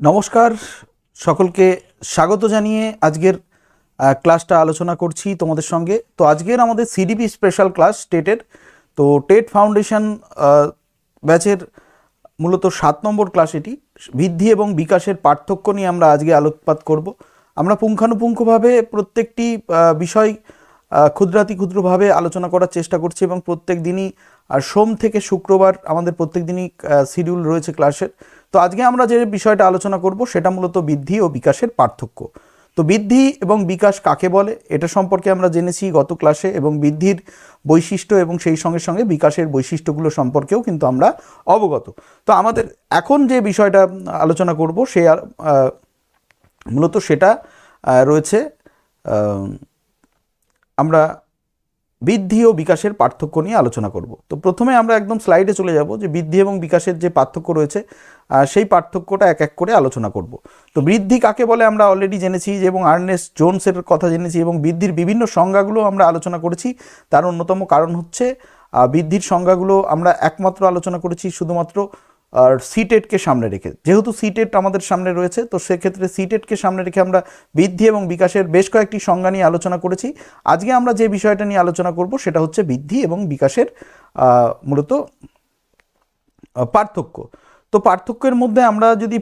নমস্কার, সকলকে স্বাগত জানিয়ে আজকের ক্লাসটা আলোচনা করছি তোমাদের সঙ্গে। তো আজকের আমাদের সিডিপি স্পেশাল ক্লাস টেটের তো টেট ফাউন্ডেশন ব্যাচের মূলত সাত নম্বর ক্লাস এটি। বৃদ্ধি এবং বিকাশের পার্থক্য নিয়ে আমরা আজকে আলোকপাত করব। আমরা পুঙ্খানুপুঙ্খভাবে প্রত্যেকটি বিষয় ক্ষুদ্রাতি ক্ষুদ্রভাবে আলোচনা করার চেষ্টা করছি এবং প্রত্যেক দিনই, আর সোম থেকে শুক্রবার আমাদের প্রত্যেক দিনই শিডিউল রয়েছে ক্লাসের তো আজকে আমরা যে বিষয়টা আলোচনা করব, সেটা মূলত বৃদ্ধি ও বিকাশের পার্থক্য। তো বৃদ্ধি এবং বিকাশ কাকে বলে? এটা সম্পর্কে আমরা জেনেছি গত ক্লাসে এবং বৃদ্ধির বৈশিষ্ট্য এবং সেই সঙ্গে সঙ্গে বিকাশের বৈশিষ্ট্যগুলো সম্পর্কেও কিন্তু আমরা অবগত। তো আমাদের এখন যে বিষয়টা আলোচনা করব, সে মূলত সেটা রয়েছে আমরা বৃদ্ধি ও বিকাশের পার্থক্য নিয়ে আলোচনা করব। তো প্রথমে আমরা একদম স্লাইডে চলে যাব যে বৃদ্ধি এবং বিকাশের যে পার্থক্য রয়েছে সেই পার্থক্যটা এক এক করে আলোচনা করব। তো বৃদ্ধি কাকে বলে আমরা অলরেডি জেনেছি যে এবং আর্নেস্ট জোনসের কথা জেনেছি এবং বৃদ্ধির বিভিন্ন সংজ্ঞাগুলো আমরা আলোচনা করেছি। তার অন্যতম কারণ হচ্ছে বৃদ্ধির সংজ্ঞাগুলো আমরা একমাত্র আলোচনা করেছি শুধুমাত্র আর সিটেটকে সামনে রেখে, যেহেতু সিটেট আমাদের সামনে রয়েছে, তো সেক্ষেত্রে সিটেটকে সামনে রেখে আমরা বৃদ্ধি এবং বিকাশের বেশ কয়েকটি সংজ্ঞা নিয়ে আলোচনা করেছি। আজকে আমরা যে বিষয়টা নিয়ে আলোচনা করব সেটা হচ্ছে বৃদ্ধি এবং বিকাশের মূলত পার্থক্য। তো পার্থক্যের মধ্যে আমরা যদি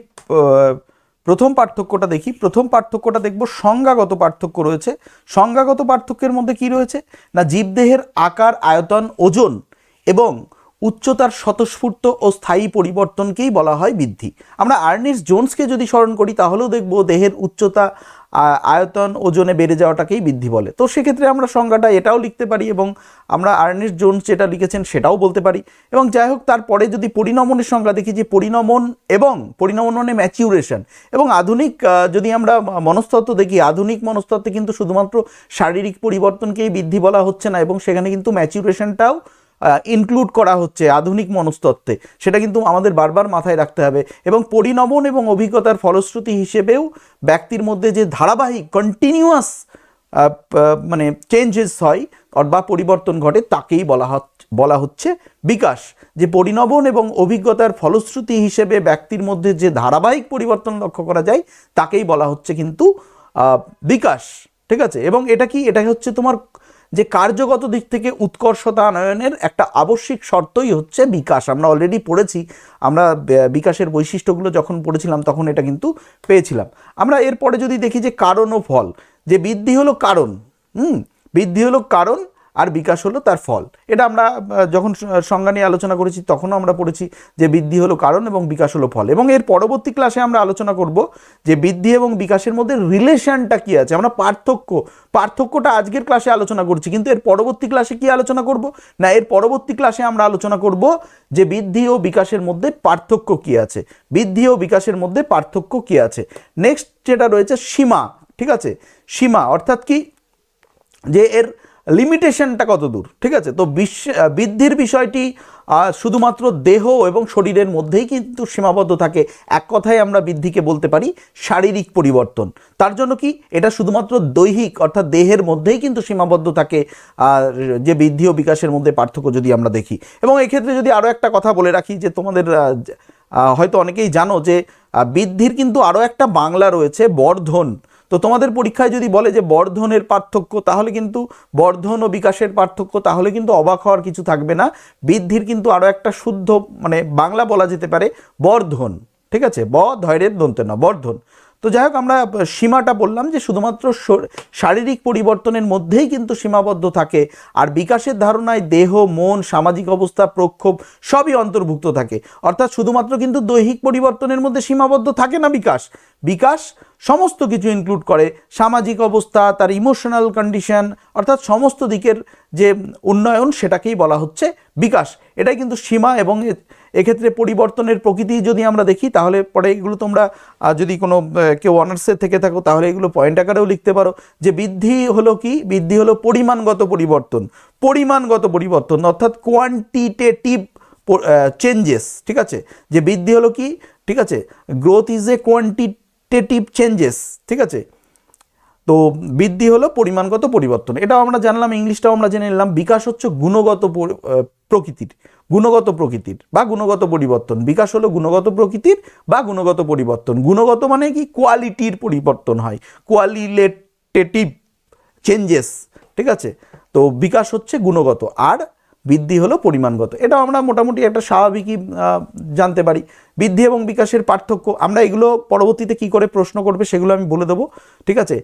প্রথম পার্থক্যটা দেখি, প্রথম পার্থক্যটা দেখব সংজ্ঞাগত পার্থক্য রয়েছে। সংজ্ঞাগত পার্থক্যের মধ্যে কি রয়েছে? না জীবদেহের আকার, আয়তন, ওজন এবং উচ্চতার স্বতঃস্ফূর্ত ও স্থায়ী পরিবর্তনকেই বলা হয় বৃদ্ধি। আমরা আর্নিস জোনসকে যদি স্মরণ করি, তাহলেও দেখব দেহের উচ্চতা আয়তন, ওজনে বেড়ে যাওয়াটাকেই বৃদ্ধি বলে। তো সেক্ষেত্রে আমরা সংজ্ঞাটা এটাও লিখতে পারি এবং আমরা আর্নেস্ট জোনস যেটা লিখেছেন সেটাও বলতে পারি। এবং যাই হোক, তারপরে যদি পরিণমনের সংজ্ঞা দেখি যে পরিণমন এবং পরিণমন মানে ম্যাচিউরেশন এবং আধুনিক যদি আমরা মনস্তত্ত্ব দেখি, আধুনিক মনস্তত্ত্বে কিন্তু শুধুমাত্র শারীরিক পরিবর্তনকেই বৃদ্ধি বলা হচ্ছে না এবং সেখানে কিন্তু ম্যাচিউরেশনটাও ইনক্লুড করা হচ্ছে আধুনিক মনস্তত্ত্বে। সেটা কিন্তু আমাদের বারবার মাথায় রাখতে হবে। এবং পরিণমন এবং অভিজ্ঞতার ফলশ্রুতি হিসেবেও ব্যক্তির মধ্যে যে ধারাবাহিক কন্টিনিউয়াস মানে চেঞ্জেস হয় বা পরিবর্তন ঘটে, তাকেই বলা হচ্ছে বলা হচ্ছে বিকাশ। যে পরিণমন এবং অভিজ্ঞতার ফলশ্রুতি হিসেবে ব্যক্তির মধ্যে যে ধারাবাহিক পরিবর্তন লক্ষ্য করা যায়, তাকেই বলা হচ্ছে কিন্তু বিকাশ। ঠিক আছে? এবং এটা কি? এটা হচ্ছে তোমার যে কার্যগত দিক থেকে উৎকর্ষতা আনয়নের একটা আবশ্যিক শর্তই হচ্ছে বিকাশ। আমরা অলরেডি পড়েছি, আমরা বিকাশের বৈশিষ্ট্যগুলো যখন পড়েছিলাম তখন এটা কিন্তু পেয়েছিলাম। আমরা এরপরে যদি দেখি যে কারণ ও ফল, যে বৃদ্ধি হলো কারণ, হুম, বৃদ্ধি হলো কারণ আর বিকাশ হলো তার ফল। এটা আমরা যখন সংজ্ঞা নিয়ে আলোচনা করেছি, তখনও আমরা পড়েছি যে বৃদ্ধি হলো কারণ এবং বিকাশ হলো ফল। এবং এর পরবর্তী ক্লাসে আমরা আলোচনা করব যে বৃদ্ধি এবং বিকাশের মধ্যে রিলেশনটা কি আছে। আমরা পার্থক্য, পার্থক্যটা আজকের ক্লাসে আলোচনা করছি, কিন্তু এর পরবর্তী ক্লাসে কি আলোচনা করব? না, এর পরবর্তী ক্লাসে আমরা আলোচনা করব যে বৃদ্ধি ও বিকাশের মধ্যে পার্থক্য কি আছে। বৃদ্ধি ও বিকাশের মধ্যে পার্থক্য কি আছে। নেক্সট যেটা রয়েছে সীমা, ঠিক আছে? সীমা অর্থাৎ কি? যে এর লিমিটেশনটা কত দূর? ঠিক আছে? তো বিশ্ব বৃদ্ধির বিষয়টি শুধুমাত্র দেহ এবং শরীরের মধ্যেই কিন্তু সীমাবদ্ধ থাকে। এক কথায় আমরা বৃদ্ধিকে বলতে পারি শারীরিক পরিবর্তন। তার জন্য কি? এটা শুধুমাত্র দৈহিক, অর্থাৎ দেহের মধ্যেই কিন্তু সীমাবদ্ধ থাকে যে বৃদ্ধি ও বিকাশের মধ্যে পার্থক্য যদি আমরা দেখি। এবং এক্ষেত্রে যদি আরও একটা কথা বলে রাখি যে তোমাদের হয়তো অনেকেই জানো যে বৃদ্ধির কিন্তু আরও একটা বাংলা রয়েছে, বর্ধন। তো তোমাদের পরীক্ষায় যদি বলে যে বর্ধনের পার্থক্য, তাহলে কিন্তু বর্ধন ও বিকাশের পার্থক্য, তাহলে কিন্তু অবাক হওয়ার কিছু থাকবে না। বৃদ্ধির কিন্তু আরও একটা শুদ্ধ মানে বাংলা বলা যেতে পারে বর্ধন। ঠিক আছে? ব, ধৈর্যের দন্তে না, বর্ধন। তো যাই হোক, আমরা সীমাটা বললাম যে শুধুমাত্র শারীরিক পরিবর্তনের মধ্যেই কিন্তু সীমাবদ্ধ থাকে আর বিকাশের ধারণায় দেহ, মন, সামাজিক অবস্থা, প্রক্ষোভ সবই অন্তর্ভুক্ত থাকে। অর্থাৎ শুধুমাত্র কিন্তু দৈহিক পরিবর্তনের মধ্যে সীমাবদ্ধ থাকে না বিকাশ। বিকাশ সমস্ত কিছু ইনক্লুড করে। সামাজিক অবস্থা, তার ইমোশনাল কন্ডিশন অর্থাৎ সমস্ত দিকের যে উন্নয়ন সেটাকেই বলা হচ্ছে বিকাশ। এটাই কিন্তু সীমা এবং এক্ষেত্রে পরিবর্তনের প্রকৃতি যদি আমরা দেখি, তাহলে পরে এগুলো তোমরা যদি কোনো কেউ অনার্সে থেকে থাকো, তাহলে এগুলো পয়েন্ট আকারেও লিখতে পারো যে বৃদ্ধি হলো কি? বৃদ্ধি হলো পরিমাণগত পরিবর্তন। পরিমাণগত পরিবর্তন, অর্থাৎ কোয়ান্টিটেটিভ চেঞ্জেস ঠিক আছে? যে বৃদ্ধি হলো কি? ঠিক আছে? Growth is a quantitative changes ঠিক আছে? তো বৃদ্ধি হলো পরিমাণগত পরিবর্তন। এটাও আমরা জানলাম, ইংলিশটাও আমরা জেনে নিলাম। বিকাশ হচ্ছে গুণগত প্রকৃতির গুণগত প্রকৃতির বা গুণগত পরিবর্তন। বিকাশ হলো গুণগত প্রকৃতির বা গুণগত পরিবর্তন। গুণগত মানে কি? কোয়ালিটির পরিবর্তন হয়। কোয়ালিটেটিভ চেঞ্জেস ঠিক আছে? তো বিকাশ হচ্ছে গুণগত। আর বৃদ্ধি হলো পরিমাণগত। এটা আমরা মোটামুটি একটা স্বাভাবিকই জানতে পারি। বৃদ্ধি এবং বিকাশের পার্থক্য, আমরা এগুলো পরবর্তীতে কি করে প্রশ্ন করবে সেগুলো আমি বলে দেবো, ঠিক আছে?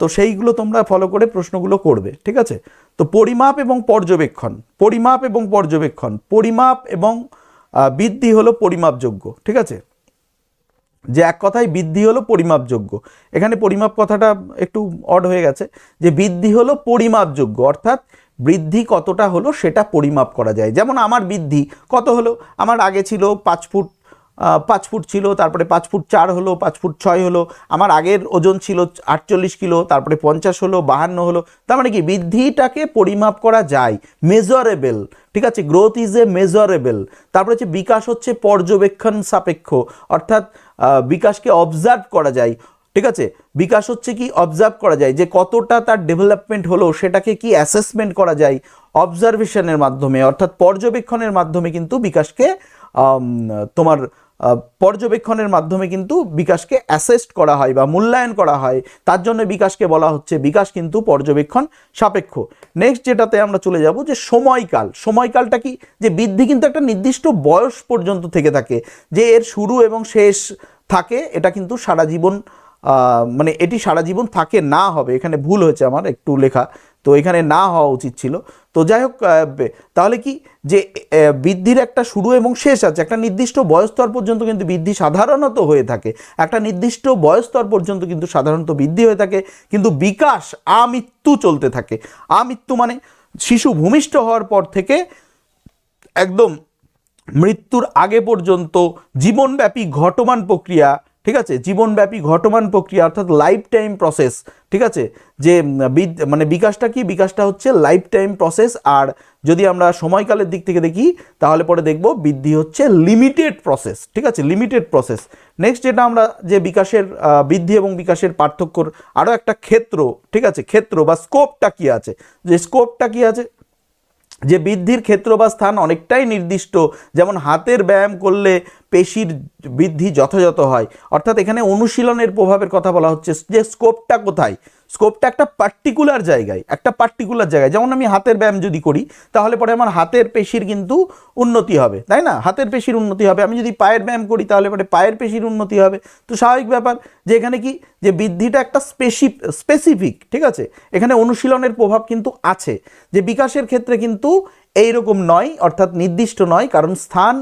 তো সেইগুলো তোমরা ফলো করে প্রশ্নগুলো করবে, ঠিক আছে? তো পরিমাপ এবং পর্যবেক্ষণ, পরিমাপ এবং পর্যবেক্ষণ, পরিমাপ এবং বৃদ্ধি হলো পরিমাপযোগ্য, ঠিক আছে? যে এক কথায় বৃদ্ধি হলো পরিমাপযোগ্য। এখানে পরিমাপ কথাটা একটু অড হয়ে গেছে, যে বৃদ্ধি হলো পরিমাপযোগ্য, অর্থাৎ বৃদ্ধি কতটা হলো সেটা পরিমাপ করা যায়। যেমন আমার বৃদ্ধি কত হলো? আমার আগে ছিল পাঁচ ফুট পাঁচ ফুট ছিল, তারপরে পাঁচ ফুট চার হলো, পাঁচ ফুট ছয় হলো, আমার আগের ওজন ছিল আটচল্লিশ কিলো, তারপরে পঞ্চাশ হলো, বাহান্ন হলো। তার মানে কি? বৃদ্ধিটাকে পরিমাপ করা যায়। মেজারেবল ঠিক আছে? গ্রোথ ইজ এ মেজারেবল তারপরে হচ্ছে বিকাশ হচ্ছে পর্যবেক্ষণ সাপেক্ষ। অর্থাৎ বিকাশকে অবজার্ভ করা যায়। ঠিক আছে? বিকাশ হচ্ছে কি অবজার্ভ করা যায় যে কতটা তার ডেভেলপমেন্ট হলো, সেটাকে কি অ্যাসেসমেন্ট করা যায় অবজারভেশনের মাধ্যমে, অর্থাৎ পর্যবেক্ষণের মাধ্যমে কিন্তু বিকাশকে তোমার পর্যবেক্ষণের মাধ্যমে কিন্তু বিকাশকে অ্যাসেস্ট করা হয় বা মূল্যায়ন করা হয়। তার জন্য বিকাশকে বলা হচ্ছে, বিকাশ কিন্তু পর্যবেক্ষণ সাপেক্ষ। নেক্সট যেটাতে আমরা চলে যাব যে সময়কাল। সময়কালটা কি? যে বৃদ্ধি কিন্তু একটা নির্দিষ্ট বয়স পর্যন্ত থেকে থাকে। যে এর শুরু এবং শেষ থাকে, এটা কিন্তু সারা জীবন মানে এটি সারা জীবন থাকে, না হবে। এখানে ভুল হয়েছে আমার, একটু লেখা। তো এখানে না হওয়া উচিত ছিল। তো যাই হোক তাহলে কি যে বৃদ্ধির একটা শুরু এবং শেষ আছে। একটা নির্দিষ্ট বয়স্তর পর্যন্ত কিন্তু বৃদ্ধি সাধারণত হয়ে থাকে। একটা নির্দিষ্ট বয়স্তর পর্যন্ত কিন্তু সাধারণত বৃদ্ধি হয়ে থাকে। কিন্তু বিকাশ, আমৃত্যু চলতে থাকে। আমৃত্যু মানে শিশু ভূমিষ্ঠ হওয়ার পর থেকে একদম মৃত্যুর আগে পর্যন্ত জীবনব্যাপী ঘটমান প্রক্রিয়া ঠিক আছে? জীবনব্যাপী ঘটমান প্রক্রিয়া অর্থাৎ লাইফ টাইম প্রসেস ঠিক আছে? যে মানে বিকাশটা কি? বিকাশটা হচ্ছে লাইফ টাইম প্রসেস আর যদি আমরা সময়কালের দিক থেকে দেখি, তাহলে পরে দেখব বৃদ্ধি হচ্ছে লিমিটেড প্রসেস ঠিক আছে? লিমিটেড প্রসেস নেক্সট যেটা আমরা, যে বিকাশের বৃদ্ধি এবং বিকাশের পার্থক্যর আরও একটা ক্ষেত্র, ঠিক আছে? ক্ষেত্র বা স্কোপটা কি আছে? যে স্কোপটা কি আছে? যে বৃদ্ধির ক্ষেত্র বা স্থান অনেকটাই নির্দিষ্ট, যেমন হাতের ব্যায়াম করলে পেশির বৃদ্ধি যথাযথ হয়। অর্থাৎ এখানে অনুশীলনের প্রভাবের কথা বলা হচ্ছে যে স্কোপটা কোথায়? স্কোপটা একটা পার্টিকুলার জায়গায়, একটা পার্টিকুলার জায়গায়। যেমন আমি হাতের ব্যায়াম যদি করি, তাহলে পরে আমার হাতের পেশির কিন্তু উন্নতি হবে, তাই না? হাতের পেশির উন্নতি হবে। আমি যদি পায়ের ব্যায়াম করি, তাহলে পরে পায়ের পেশির উন্নতি হবে। তো স্বাভাবিক ব্যাপার যে এখানে কি? যে বৃদ্ধিটা একটা স্পেসি স্পেসিফিক ঠিক আছে? এখানে অনুশীলনের প্রভাব কিন্তু আছে। যে বিকাশের ক্ষেত্রে কিন্তু এই রকম নয়, অর্থাৎ নির্দিষ্ট নয়, কারণ স্থান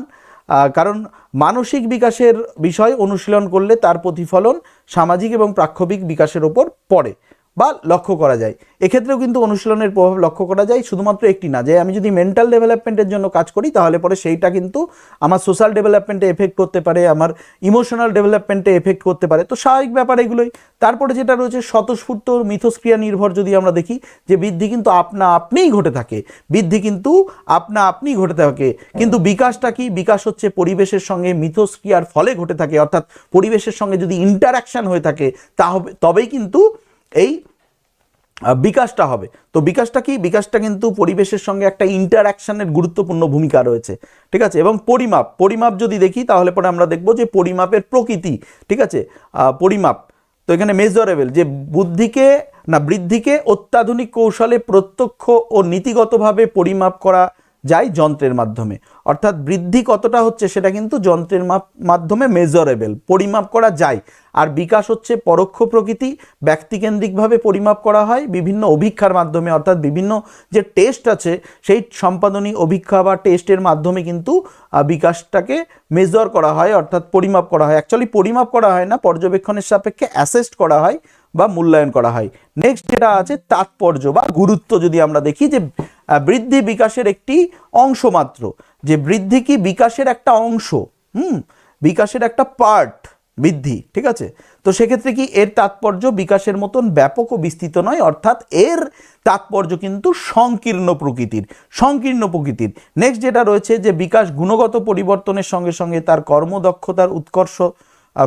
কারণ মানসিক বিকাশের বিষয় অনুশীলন করলে তার প্রতিফলন সামাজিক এবং প্রাক্ষবিক বিকাশের ওপর পড়ে। বা লক্ষ্য করা যায়। এক্ষেত্রেও কিন্তু অনুশীলনের প্রভাব লক্ষ্য করা যায়, শুধুমাত্র একটি না। যে আমি যদি মেন্টাল ডেভেলপমেন্টের জন্য কাজ করি, তাহলে পরে সেইটা কিন্তু আমার সোশ্যাল ডেভেলপমেন্টে এফেক্ট করতে পারে, আমার ইমোশনাল ডেভেলপমেন্টে এফেক্ট করতে পারে। তো স্বাভাবিক ব্যাপার এগুলোই। তারপরে যেটা রয়েছে, স্বতঃস্ফূর্ত মিথস্ক্রিয়া নির্ভর যদি আমরা দেখি, যে বৃদ্ধি কিন্তু আপনা আপনিই ঘটে থাকে। বৃদ্ধি কিন্তু আপনা আপনিই ঘটে থাকে। কিন্তু বিকাশটা কি? বিকাশ হচ্ছে পরিবেশের সঙ্গে মিথস্ক্রিয়ার ফলে ঘটে থাকে। অর্থাৎ পরিবেশের সঙ্গে যদি ইন্টারাকশন হয়ে থাকে তা হবে তবেই কিন্তু এই বিকাশটা হবে। তো বিকাশটা কি? বিকাশটা কিন্তু পরিবেশের সঙ্গে একটা ইন্টারাকশনের গুরুত্বপূর্ণ ভূমিকা রয়েছে। ঠিক আছে? এবং পরিমাপ পরিমাপ যদি দেখি তাহলে পরে আমরা দেখব যে পরিমাপের প্রকৃতি, ঠিক আছে? পরিমাপ। তো এখানে মেজারেবল যে বুদ্ধিকে, না, বৃদ্ধিকে অত্যাধুনিক কৌশলে প্রত্যক্ষ ও নীতিগতভাবে পরিমাপ করা যায় যন্ত্রের মাধ্যমে। অর্থাৎ বৃদ্ধি কতটা হচ্ছে সেটা কিন্তু যন্ত্রের মাধ্যমে মেজারেবল পরিমাপ করা যায়। আর বিকাশ হচ্ছে পরোক্ষ প্রকৃতি, ব্যক্তিকেন্দ্রিকভাবে পরিমাপ করা হয়, বিভিন্ন অভিক্ষার মাধ্যমে, অর্থাৎ বিভিন্ন যে টেস্ট আছে, সেই সম্পাদনী, অভিক্ষা বা টেস্টের মাধ্যমে কিন্তু বিকাশটাকে মেজর করা হয়, অর্থাৎ পরিমাপ করা হয়। অ্যাকচুয়ালি পরিমাপ করা হয় না, পর্যবেক্ষণের সাপেক্ষে অ্যাসেস্ট করা হয় বা মূল্যায়ন করা হয়। নেক্সট যেটা আছে, তাৎপর্য বা গুরুত্ব যদি আমরা দেখি যে বৃদ্ধি বিকাশের একটি অংশ মাত্র। যে বৃদ্ধি কি বিকাশের একটা অংশ? হুম, বিকাশের একটা পার্ট বৃদ্ধি, ঠিক আছে? তো সেক্ষেত্রে কি এর তাৎপর্য বিকাশের মতন ব্যাপক ও বিস্তৃত নয়, অর্থাৎ এর তাৎপর্য কিন্তু সংকীর্ণ প্রকৃতির সংকীর্ণ প্রকৃতির। নেক্সট যেটা রয়েছে যে বিকাশ গুণগত পরিবর্তনের সঙ্গে সঙ্গে তার কর্মদক্ষতার উৎকর্ষ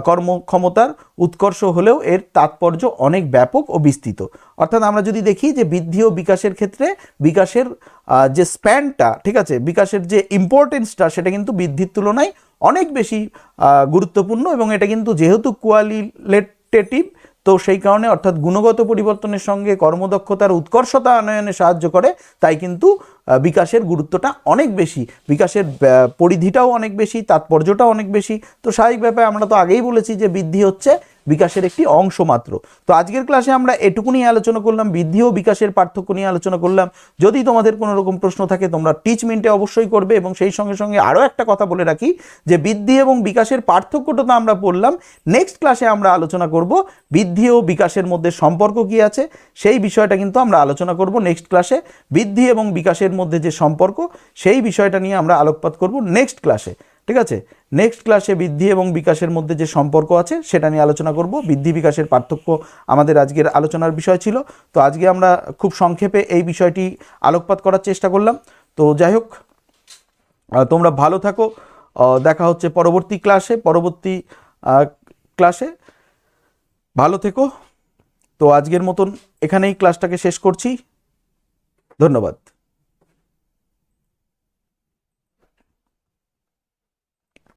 কর্মক্ষমতার উৎকর্ষ হলেও এর তাৎপর্য অনেক ব্যাপক ও বিস্তৃত। অর্থাৎ আমরা যদি দেখি যে বৃদ্ধি ও বিকাশের ক্ষেত্রে বিকাশের যে স্প্যানটা, ঠিক আছে, বিকাশের যে ইম্পর্টেন্সটা সেটা কিন্তু বৃদ্ধির তুলনায় অনেক বেশি গুরুত্বপূর্ণ এবং এটা কিন্তু যেহেতু কোয়ালিটেটিভ তো সেই কারণে অর্থাৎ গুণগত পরিবর্তনের সঙ্গে কর্মদক্ষতার উৎকর্ষতা আনয়নে সাহায্য করে, তাই কিন্তু বিকাশের গুরুত্বটা অনেক বেশি। বিকাশের পরিধিটাও অনেক বেশি, তাৎপর্যটাও অনেক বেশি। তো স্বাভাবিকভাবে আমরা তো আগেই বলেছি যে বৃদ্ধি হচ্ছে বিকাশের একটি অংশ মাত্র। তো আজকের ক্লাসে আমরা এটুকুনি আলোচনা করলাম, বৃদ্ধি ও বিকাশের পার্থক্য নিয়ে আলোচনা করলাম। যদি তোমাদের কোনো রকম প্রশ্ন থাকে, তোমরা টিচ মিনিটে অবশ্যই করবে এবং সেই সঙ্গে সঙ্গে আরও একটা কথা বলে রাখি যে বৃদ্ধি এবং বিকাশের পার্থক্যটা তো আমরা পড়লাম। নেক্সট ক্লাসে আমরা আলোচনা করব বৃদ্ধি ও বিকাশের মধ্যে সম্পর্ক কি আছে, সেই বিষয়টা কিন্তু আমরা আলোচনা করব নেক্সট ক্লাসে বৃদ্ধি এবং বিকাশের মধ্যে যে সম্পর্ক, সেই বিষয়টা নিয়ে আমরা আলোকপাত করব নেক্সট ক্লাসে ঠিক আছে? নেক্সট ক্লাসে বৃদ্ধি এবং বিকাশের মধ্যে যে সম্পর্ক আছে, সেটা নিয়ে আলোচনা করব। বৃদ্ধি, বিকাশের পার্থক্য আমাদের আজকের আলোচনার বিষয় ছিল। তো আজকে আমরা খুব সংক্ষেপে এই বিষয়টি আলোকপাত করার চেষ্টা করলাম। তো যাই হোক তোমরা ভালো থাকো। দেখা হচ্ছে পরবর্তী ক্লাসে পরবর্তী ক্লাসে ভালো থেকো। তো আজকের মতন এখানেই ক্লাসটাকে শেষ করছি। ধন্যবাদ।